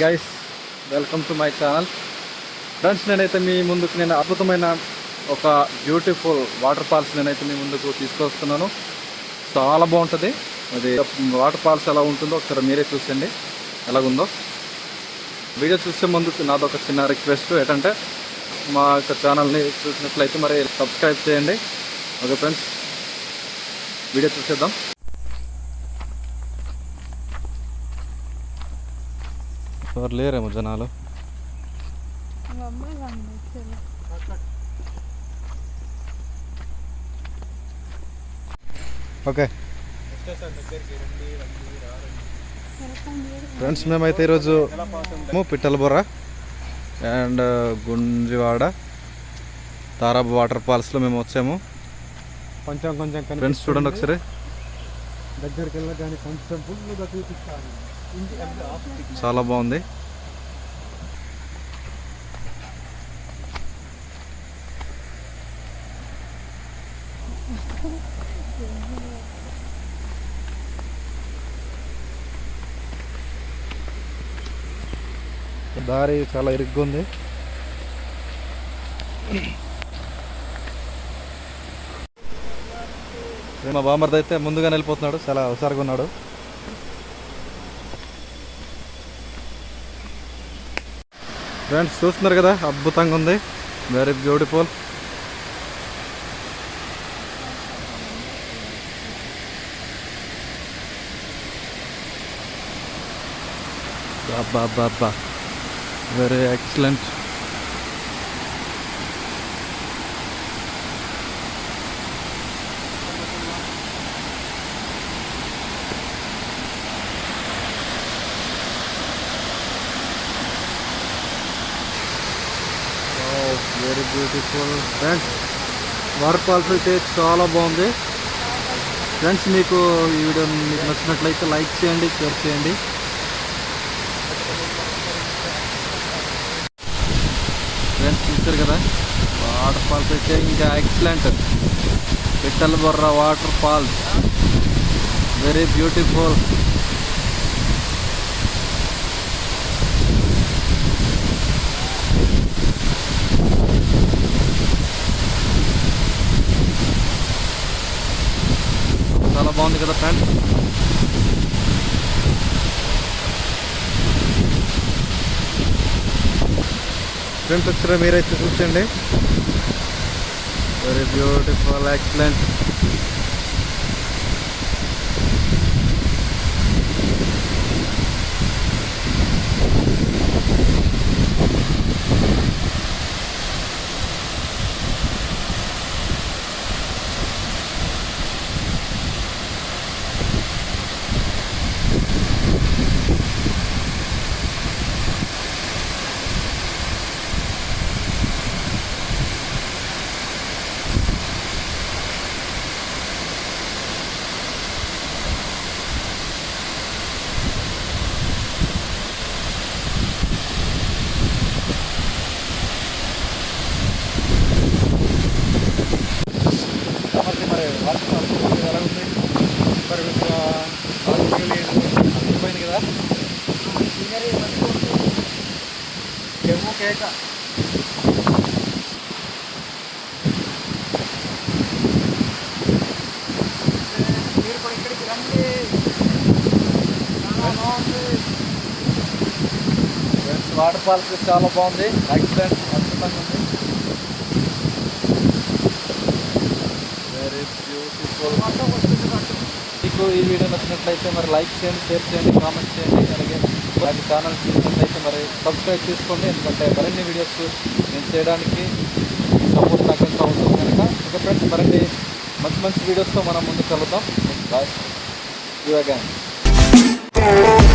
Guys welcome to my channel friends నేనైతే మీ ముందుకు నేను అద్భుతమైన ఒక బ్యూటిఫుల్ వాటర్ ఫాల్స్ నేనైతే మీ ముందుకు తీసుకొస్తున్నాను. చాలా బాగుంటుంది. అది వాటర్ ఫాల్స్ ఎలా ఉంటుందో ఒకసారి మీరే చూసండి ఎలాగుందో? వీడియో చూసే ముందు నాది ఒక చిన్న రిక్వెస్ట్ ఏంటంటే మా యొక్క ఛానల్ని చూసినట్లయితే మరి సబ్స్క్రైబ్ చేయండి. ఓకే ఫ్రెండ్స్ వీడియో చూసేద్దాం. ఎవరు లేరేమో జనాలు? ఓకే. ఫ్రెండ్స్ మేమైతే ఈరోజు పిట్టల బొర్ర అండ్ గుంజివాడ తారాబు వాటర్ ఫాల్స్లో మేము వచ్చాము. కొంచెం కొంచెం ఫ్రెండ్స్ చూడండి ఒకసారి. దగ్గరికి వెళ్ళగానే కొంచెం ఫుల్గా చూపిస్తాను. చాలా బాగుంది. దారి చాలా ఇరుగ్గా ఉంది. మా బామర్ది అయితే ముందుగానే వెళ్ళిపోతున్నాడు. చాలా హుషారుగా ఉన్నాడు. ఫ్రెండ్స్ చూస్తున్నారు కదా? అద్భుతంగా ఉంది. వెరీ బ్యూటిఫుల్ బాబా very excellent very beautiful friends work falls అయితే చాలా బాగుంది. ఫ్రెండ్స్ మీకు ఈ వీడియో మీకు నచ్చినట్లయితే లైక్ చేయండి షేర్ చేయండి. ఫ్రెండ్స్ చూస్తారు కదా? వాటర్ ఫాల్స్ అయితే ఇంకా excellent Pittala Borra water falls very beautiful చాలా బాగుంది కదా ఫ్రెండ్స్ ఫ్రెండ్స్ ఒకసారి మీరైతే చూసండి వెరీ బ్యూటిఫుల్ ఎక్సలెంట్ మరి కదా జమ్మూ కేక మీరు కూడా ఇక్కడికి రండి బాగుంది వాటర్ ఫాల్స్ చాలా బాగుంది ఎక్సలెంట్ అద్భుతంగా ఉంది వెరీ బ్యూటిఫుల్ మీకు ఈ వీడియో నచ్చినట్లయితే మరి లైక్ చేయండి షేర్ చేయండి కామెంట్ చేయండి. అలాగే అలాగే ఛానల్ చూసినట్లయితే మరి సబ్స్క్రైబ్ చేసుకోండి. ఎందుకంటే మరిన్ని వీడియోస్ నేను చేయడానికి సపోర్ట్ నాకు ఎంత అవుతుంది కనుక. ఓకే ఫ్రెండ్స్ మరిన్ని మంచి మంచి వీడియోస్తో మనం ముందుకు వెళ్దాం. Bye you again